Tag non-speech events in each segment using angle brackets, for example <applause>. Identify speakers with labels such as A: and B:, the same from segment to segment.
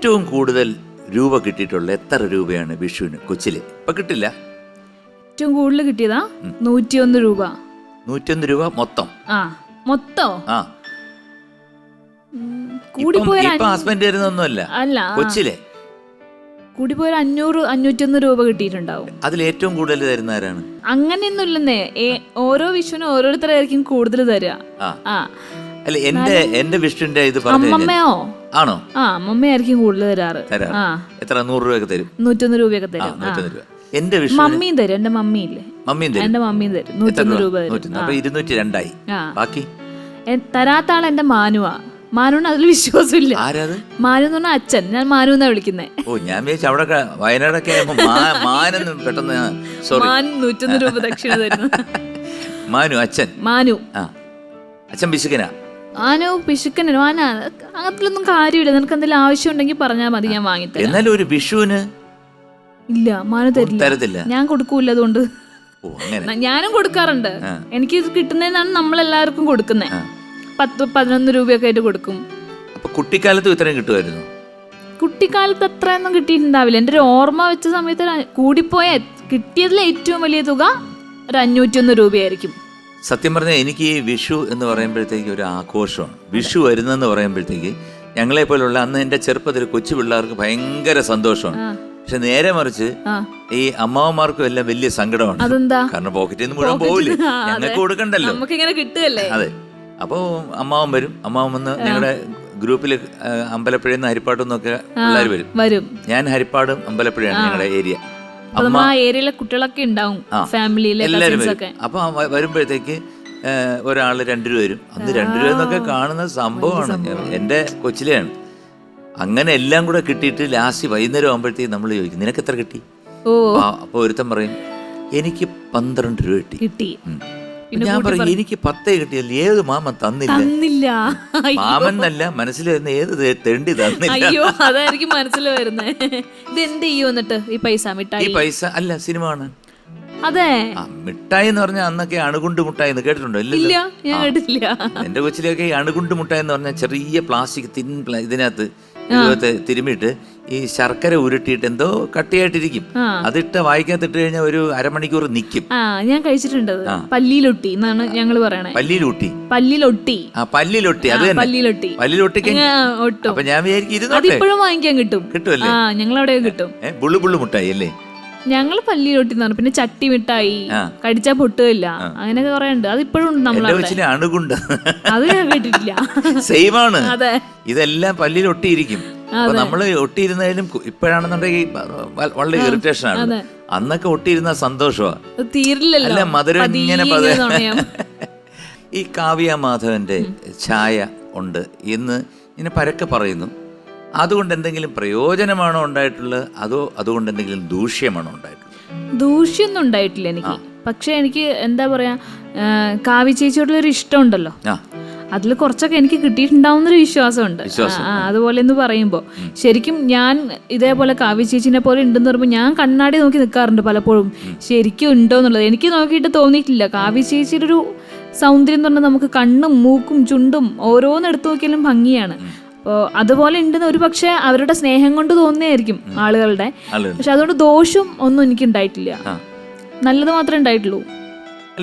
A: ഏറ്റവും കൂടുതൽ രൂപ കിട്ടിയിട്ടുള്ള എത്ര രൂപയാണ് വിഷുവിന് കൊച്ചിൽ? ഇപ്പൊ കിട്ടില്ല.
B: ഏറ്റവും കൂടുതൽ കിട്ടിയതാ? നൂറ്റിയൊന്ന് രൂപ.
A: നൂറ്റിയൊന്ന് രൂപ മൊത്തം?
B: ആ മൊത്തോ?
A: ആ.
B: കൂടിപ്പോയ
A: ഇപ്പം- ഇപ്പൊ ഹസ്ബൻഡ് തരുന്നൊന്നുമല്ല
B: അല്ല ആ,
A: കൊച്ചിലെ.
B: കൂടിപ്പോയ ഒരു അഞ്ഞൂറ് അഞ്ഞൂറ്റൊന്ന് രൂപ കിട്ടിയിട്ടുണ്ടാവും.
A: അതിൽ ഏറ്റവും കൂടുതൽ തരുന്ന ആരാണ്?
B: അങ്ങനെയൊന്നും ഇല്ലെന്നേ ഓരോ വിഷുവിനും ഓരോരുത്തരായിരിക്കും കൂടുതൽ തരിക
A: ആ.
B: ആ.
A: അല്ല എന്റെ എന്റെ വിഷ്ണുവിന്റെ ഇത് പറഞ്ഞു
B: അമ്മമ്മയോ?
A: ആണോ?
B: ആ അമ്മമ്മയായിരിക്കും കൂടുതൽ തരാറ്.
A: തരാം
B: ആ.
A: എത്ര? നൂറ് രൂപയൊക്കെ തരും.
B: നൂറ്റൊന്ന് രൂപയൊക്കെ
A: ആ
B: തരും. ആ
A: നൂറ്റൊന്ന് രൂപ. എന്റെ വിഷു
B: മമ്മിയും തരും എന്റെ മമ്മിയില്ലേ
A: മമ്മിയും തരും.
B: എന്റെ മമ്മിയും തരും.
A: എത്ര
B: നൂറ്റൊന്ന്
A: രൂപ?
B: രൂപ തരും.
A: നൂറ്റൊന്ന്. അപ്പൊ ഇരുന്നൂറ്റി രണ്ടായി.
B: ആ.
A: ബാക്കി?
B: എ- തരാത്ത ആൾ എന്റെ മാനുവാ. മാനുവിന് അതിൽ വിശ്വാസമില്ല.
A: ആരാത്
B: മാനു എന്ന് പറഞ്ഞാൽ അച്ഛൻ. ഞാൻ മാനു എന്നാ വിളിക്കുന്നേ.
A: ഓ ഞാൻ വിചാരിച്ചു അവിടെ വയനാടൊക്കെ ആയപ്പോ മാ- മാനെന്ന് പെട്ടെന്ന് സോറി
B: മാൻ നൂറ്റൊന്ന് രൂപ ദക്ഷിണ തരുന്നു.
A: മാനു അച്ഛൻ.
B: മാനു.
A: ആ. അച്ഛൻ പിശുക്കനാ
B: ആനോ പിശുക്കനോ ആന അങ്ങനത്തിലൊന്നും കാര്യമില്ല. നിനക്ക് എന്തെങ്കിലും ആവശ്യം ഉണ്ടെങ്കിൽ പറഞ്ഞാൽ മതി ഞാൻ വാങ്ങിത്തരാം.
A: എന്നാലും ഒരു വിഷുവിന്
B: ഇല്ല മാനു തരില്ല.
A: തരത്തില്ല.
B: ഞാൻ കൊടുക്കൂല അതുകൊണ്ട്.
A: ഓ അങ്ങനെ.
B: ഞാനും കൊടുക്കാറുണ്ട്. എനിക്ക് ഇത് കിട്ടുന്നതെന്നാണ് നമ്മളെല്ലാവർക്കും കൊടുക്കുന്നത്. പത്ത് പതിനൊന്ന് രൂപയൊക്കെ ആയിട്ട് കൊടുക്കും.
A: കുട്ടിക്കാലത്ത് കുട്ടിക്കാലത്തും ഇത്രയും കിട്ടുമായിരുന്നു?
B: കുട്ടിക്കാലത്ത് അത്രയൊന്നും കിട്ടിയിട്ടുണ്ടാവില്ല. എന്റെ ഒരു ഓർമ്മ വെച്ച സമയത്ത് ഒരു അ- കൂടിപ്പോയ കിട്ടിയതിൽ ഏറ്റവും വലിയ തുക ഒരു അഞ്ഞൂറ്റി ഒന്ന് രൂപയായിരിക്കും.
A: സത്യം പറഞ്ഞാൽ എനിക്ക് ഈ വിഷു എന്ന് പറയുമ്പോഴത്തേക്ക് ഒരു ആഘോഷമാണ്. വിഷു വരുന്നെന്ന് പറയുമ്പോഴത്തേക്ക് ഞങ്ങളെ പോലുള്ള അന്ന് എന്റെ ചെറുപ്പത്തിൽ കൊച്ചു പിള്ളേർക്ക് ഭയങ്കര സന്തോഷമാണ്. പക്ഷെ നേരെ മറിച്ച് ഈ അമ്മാവന്മാർക്കും എല്ലാം വലിയ സങ്കടമാണ്. കാരണം പോക്കറ്റിൽ നിന്ന് മുഴുവൻ
B: അതെ.
A: ഞങ്ങൾക്ക് കൊടുക്കണ്ടല്ലോ. അതെ. അപ്പോൾ അമ്മാവൻ വരും. അമ്മാവൻ വന്ന് ഞങ്ങളുടെ ഗ്രൂപ്പിൽ അമ്പലപ്പുഴയിൽ നിന്ന് ഹരിപ്പാട്ടും നിന്നൊക്കെ പിള്ളേർ വരും. ഞാൻ ഹരിപ്പാടും അമ്പലപ്പുഴയാണ് ഞങ്ങളുടെ ഏരിയ.
B: ആ ഏരിയയിലെ കുട്ടികളൊക്കെ ഉണ്ടാവും ഫാമിലിയിലെ
A: എല്ലാവരും വരും. അപ്പൊ വരുമ്പോഴത്തേക്ക് ഒരാൾ രണ്ടു രൂപ വരും. അന്ന് രണ്ടു രൂപ എന്നൊക്കെ കാണുന്ന സംഭവമാണ്. എന്റെ എന്റെ കൊച്ചിലെയാണ്. അങ്ങനെ എല്ലാം കൂടെ കിട്ടിയിട്ട് ലാസ്റ്റ് വൈകുന്നേരം ആകുമ്പോഴത്തേക്ക് നമ്മൾ ചോദിക്കും നിനക്ക് എത്ര കിട്ടി? അപ്പോൾ ഒരുത്തൻ പറയും എനിക്ക് പന്ത്രണ്ട് രൂപ കിട്ടി.
B: കിട്ടി.
A: ഞാൻ പറയും എനിക്ക് പത്തേ കിട്ടിയല്ലേ ഏത് മാമൻ തന്നില്ല?
B: തന്നില്ല.
A: മാമൻ എന്നല്ല മനസ്സിൽ വരുന്ന ഏത് തെണ്ടി തന്നില്ല.
B: അയ്യോ അതായിരിക്കും മനസ്സിൽ വരുന്നത് ഇത് എന്ത് ചെയ്യും എന്നിട്ട്? ഈ പൈസ
A: ഈ പൈസ അല്ല സിനിമ കാണാൻ.
B: അതെ.
A: മിഠായി എന്ന് പറഞ്ഞാൽ അന്നൊക്കെ അണുകുണ്ട് മുട്ടായി എന്ന് കേട്ടിട്ടുണ്ടോ?
B: ഇല്ല ഞാൻ കേട്ടില്ല
A: എന്റെ കൊച്ചിലൊക്കെ ഈ അണുകുണ്ട് മുട്ടായി എന്ന് പറഞ്ഞാൽ ചെറിയ പ്ലാസ്റ്റിക് തിൻ ഇതിനകത്ത് തിരുമിയിട്ട് ഈ ശർക്കര ഉരുട്ടിയിട്ട് എന്തോ കട്ടിയായിട്ടിരിക്കും. അതിട്ട് വായിക്കാത്തിട്ട് കഴിഞ്ഞാൽ ഒരു അരമണിക്കൂർ നിൽക്കും
B: ഞാൻ കഴിച്ചിട്ടുണ്ട്. പല്ലിയിലൊട്ടി എന്നാണ് ഞങ്ങൾ പറയണേ.
A: പല്ലിയിലൊട്ടി
B: പല്ലിലൊട്ടി.
A: ആ പല്ലിലൊട്ടി. അത് തന്നെ.
B: പല്ലിലൊട്ടി. ഒട്ടും.
A: അപ്പൊ ഞാൻ വിചാരിക്കും
B: അതിപ്പോഴും വാങ്ങിക്കാൻ കിട്ടും.
A: കിട്ടുമല്ലേ
B: ഞങ്ങൾ അവിടെ കിട്ടും.
A: ബുള്ളു ബുള്ളു മുട്ടായി അല്ലേ?
B: ഞങ്ങൾ പല്ലിയിലൊട്ടി എന്ന് പറഞ്ഞു പിന്നെ ചട്ടി
A: മിട്ടായി.
B: കടിച്ചാ പൊട്ടുകയില്ല. അങ്ങനെയൊക്കെ കുറെ ഉണ്ട് അതിപ്പോഴും
A: അണുകുണ്ട്.
B: അത് ഞാൻ കേട്ടിട്ടില്ല. <laughs> സെയിമാണ്
A: ഇതെല്ലാം പല്ലിൽ ഒട്ടിയിരിക്കും അപ്പൊ നമ്മൾ ഒട്ടിയിരുന്നാലും ഇപ്പോഴാണെന്നുണ്ടെങ്കിൽ വളരെ ഇറിറ്റേഷൻ ആണ്. അന്നൊക്കെ ഒട്ടിയിരുന്ന സന്തോഷമാണ്
B: തീരില്ലല്ലോ.
A: മധുരം ഇങ്ങനെ <laughs> ഈ കാവ്യ മാധവന്റെ ഛായ ഉണ്ട് എന്ന് ഇങ്ങനെ പരക്കെ പറയുന്നു. അതുകൊണ്ട് എന്തെങ്കിലും പ്രയോജനമാണോ ഉണ്ടായിട്ടുള്ളത് അതോ അതുകൊണ്ട് എന്തെങ്കിലും ദൂഷ്യമാണോ ഉണ്ടായിട്ടുള്ളത്?
B: ദൂഷ്യൊന്നും ഉണ്ടായിട്ടില്ല എനിക്ക്. പക്ഷെ എനിക്ക് എന്താ പറയാ കാവ്യ ചേച്ചിയോടുള്ള ഒരു ഇഷ്ടമുണ്ടല്ലോ അതിൽ കുറച്ചൊക്കെ എനിക്ക് കിട്ടിയിട്ടുണ്ടാവുന്നൊരു വിശ്വാസമുണ്ട്. അതുപോലെ എന്ന് പറയുമ്പോൾ ശരിക്കും ഞാൻ ഇതേപോലെ കാവ്യ ചേച്ചിനെ പോലെ ഉണ്ടെന്ന് പറയുമ്പോൾ ഞാൻ കണ്ണാടി നോക്കി നിൽക്കാറുണ്ട് പലപ്പോഴും. ശരിക്കും ഉണ്ടോ എന്നുള്ളത്. എനിക്ക് നോക്കിയിട്ട് തോന്നിയിട്ടില്ല. കാവ്യ ചേച്ചിയുടെ ഒരു സൗന്ദര്യം എന്ന് പറഞ്ഞാൽ നമുക്ക് കണ്ണും മൂക്കും ചുണ്ടും ഓരോന്ന് എടുത്തു നോക്കിയാലും ഭംഗിയാണ്. അപ്പോൾ അതുപോലെ ഉണ്ടെന്ന് ഒരു പക്ഷേ അവരുടെ സ്നേഹം കൊണ്ട് തോന്നിയായിരിക്കും ആളുകളുടെ. പക്ഷെ അതുകൊണ്ട് ദോഷം ഒന്നും എനിക്ക് ഉണ്ടായിട്ടില്ല നല്ലത് മാത്രമേ ഉണ്ടായിട്ടുള്ളൂ.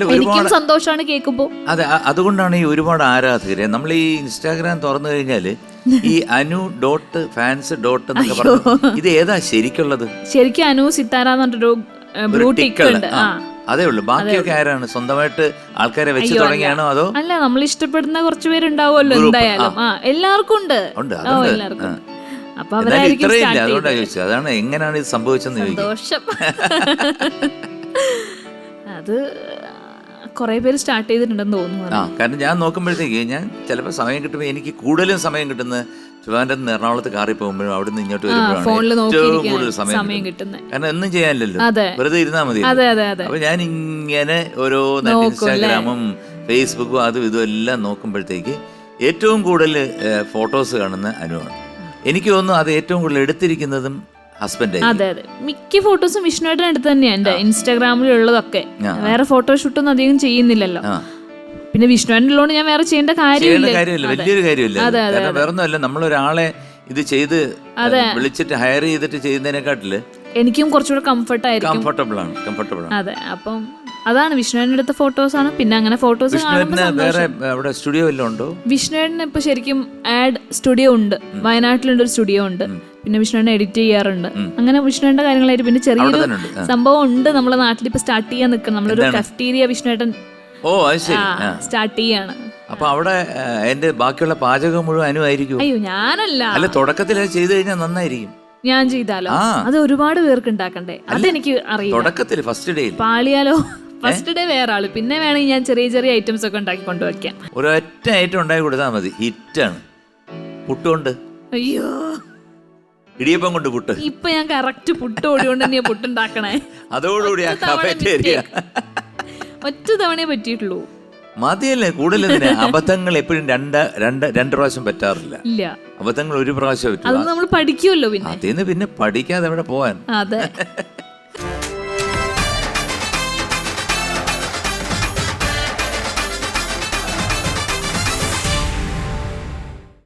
B: എനിക്കും സന്തോഷമാണ് കേൾക്കുമ്പോ
A: അതെ അതുകൊണ്ടാണ് ഈ ഒരുപാട് ആരാധകരെ. നമ്മൾ ഈ ഇൻസ്റ്റാഗ്രാം തുറന്നു കഴിഞ്ഞാൽ ഈ അനു ഡോട്ട് ഫാൻസ് ഡോട്ട് എന്നൊക്കെ പറഞ്ഞു ഇത് ഏതാ ശരിക്കുള്ളത്?
B: ശരിക്കും അനു സിത്താര എന്ന് പറഞ്ഞൊരു ബ്ലൂ ടിക്ക്
A: ടിക്കുള്ള,
B: ഉണ്ട്.
A: ആ,
B: ആ.
A: അതേ ഉള്ളൂ. ബാക്കിയൊക്കെ ആരാണ്? സ്വന്തമായിട്ട് ആൾക്കാരെ വെച്ച് തുടങ്ങിയാണോ അതോ
B: അല്ല നമ്മൾ ഇഷ്ടപ്പെടുന്ന കുറച്ച് പേരുണ്ടാവുമല്ലോ എന്തായാലും. എല്ലാവർക്കും ഉണ്ട്. എല്ലാവർക്കും. അപ്പൊ അവരായിരിക്കും
A: അതുകൊണ്ടാണ് ചോദിച്ചത്. അതാണ് എങ്ങനെയാണ് ഇത് സംഭവിച്ചെന്ന് ചോദിക്കും. <laughs>
B: അത് കുറെ പേര് സ്റ്റാർട്ട് ചെയ്തിട്ടുണ്ടെന്ന് തോന്നുന്നു
A: ആ കാരണം ഞാൻ നോക്കുമ്പോഴത്തേക്ക് ഞാൻ ചിലപ്പോൾ സമയം കിട്ടുമ്പോൾ എനിക്ക് കൂടുതലും സമയം കിട്ടുന്ന ട്രിവാൻഡ്രത്ത് നിന്ന് എറണാകുളത്ത് കാറി പോകുമ്പോഴും അവിടെ നിന്ന് ഇങ്ങോട്ട് വരുമ്പോഴാണ് ഏറ്റവും കൂടുതൽ സമയം കിട്ടുന്നത്.
B: കിട്ടുന്നത്.
A: കാരണം ഒന്നും ചെയ്യാനില്ലല്ലോ. വെറുതെ ഇരുന്നാൽ മതി. അപ്പൊ ഞാൻ ഇങ്ങനെ ഓരോ ഇൻസ്റ്റാഗ്രാമും ഫേസ്ബുക്കും അതും ഇതും എല്ലാം നോക്കുമ്പോഴത്തേക്ക് ഏറ്റവും കൂടുതൽ ഫോട്ടോസ് കാണുന്ന അനുവാണ്. എനിക്ക് തോന്നുന്നു അത് ഏറ്റവും കൂടുതൽ എടുത്തിരിക്കുന്നതും ഹസ്ബൻഡ്
B: അതെ അതെ. മിക്ക ഫോട്ടോസും വിഷ്ണുവേട്ടൻ എടുത്ത് തന്നെയാണ് എന്റെ ഇൻസ്റ്റാഗ്രാമിലുള്ളതൊക്കെ.
A: വേറെ
B: വേറെ ഫോട്ടോഷൂട്ടൊന്നും അധികം ചെയ്യുന്നില്ലല്ലോ. പിന്നെ വിഷ്ണുവേട്ടൻ ഉള്ളതുകൊണ്ട് ഞാൻ വേറെ ചെയ്യേണ്ട കാര്യമില്ല.
A: വലിയൊരു കാര്യമില്ല. വേറൊന്നുമല്ല നമ്മളൊരാളെ ഇത് ചെയ്ത് വിളിച്ചിട്ട് ഹയർ ചെയ്തിട്ട് ചെയ്യുന്നതിനെക്കാട്ടിൽ
B: എനിക്കും കുറച്ചുകൂടെ കംഫർട്ട് ആയിരിക്കും
A: കംഫർട്ടബിൾ ആണ്. കംഫർട്ടബിൾ ആണ്.
B: അതെ അപ്പം അതാണ് വിഷ്ണുവിന്റെ എടുത്ത ഫോട്ടോസ് ആണ്. പിന്നെ അങ്ങനെ ഫോട്ടോസ്
A: വേറെ അവിടെ സ്റ്റുഡിയോ വല്ലതും ഉണ്ടോ?
B: വിഷ്ണുവേട്ടന് ഇപ്പൊ ശരിക്കും ആഡ് സ്റ്റുഡിയോ ഉണ്ട്. വയനാട്ടിലുണ്ട് ഒരു സ്റ്റുഡിയോ ഉണ്ട്. പിന്നെ വിഷ്ണുണ്ണ എഡിറ്റ് ചെയ്യാറുണ്ട്. അങ്ങനെ വിഷ്ണുവേട്ടന്റെ കാര്യങ്ങളായിട്ട് പിന്നെ ചെറിയൊരു സംഭവം ഉണ്ട്. നമ്മുടെ നാട്ടിൽ ഇപ്പൊ സ്റ്റാർട്ട് ചെയ്യാൻ നിൽക്കണം. നമ്മളൊരു കഫ്റ്റീരിയ വിഷ്ണുവേട്ടൻ
A: ഓ അത് ശരി.
B: സ്റ്റാർട്ട് ചെയ്യാണ്.
A: അപ്പൊ അവിടെ എന്റെ ബാക്കിയുള്ള പാചകം മുഴുവൻ അനുവായിരിക്കും
B: അയ്യോ ഞാനല്ല.
A: അല്ല തുടക്കത്തിൽ അത് ചെയ്തു കഴിഞ്ഞാൽ നന്നായിരിക്കും.
B: ഞാൻ ചെയ്താലോ? അത് ഒരുപാട് പേർക്ക് ഉണ്ടാക്കണ്ടേ? അതെനിക്ക് അറിയാം
A: തുടക്കത്തിൽ ഫസ്റ്റ് ഡേ
B: പാളിയാലോ? ഫസ്റ്റ് ഡേ വേറെ ആൾ. പിന്നെ വേണമെങ്കിൽ ഞാൻ ചെറിയ ചെറിയ ഐറ്റംസ് ഒക്കെ ഉണ്ടാക്കി കൊണ്ടുവയ്ക്കാം.
A: ഒരൊറ്റ ഐറ്റം ഉണ്ടാക്കി കൊടുത്താൽ മതി. ഹിറ്റാണ് പുട്ടുണ്ട്
B: അയ്യോ.
A: ഇടിയപ്പം കൊണ്ട് പുട്ട്.
B: ഇപ്പൊ ഞാൻ കറക്റ്റ് പുട്ട് ഓടിയോണ്ട് തന്നെയാ പുട്ടുണ്ടാക്കണേ.
A: അതോടുകൂടി ആ
B: ഒറ്റ തവണയെ പറ്റിയിട്ടുള്ളൂ.
A: മതിയല്ലേ കൂടുതൽ അബദ്ധങ്ങൾ എപ്പോഴും രണ്ട് രണ്ട് രണ്ട് പ്രാവശ്യം പറ്റാറില്ല. അബദ്ധങ്ങൾ ഒരു പ്രാവശ്യം
B: അത് നമ്മൾ പഠിക്കുമല്ലോ പിന്നെ.
A: പിന്നെ പഠിക്കാതെ എവിടെ പോവാൻ?
B: അതെ.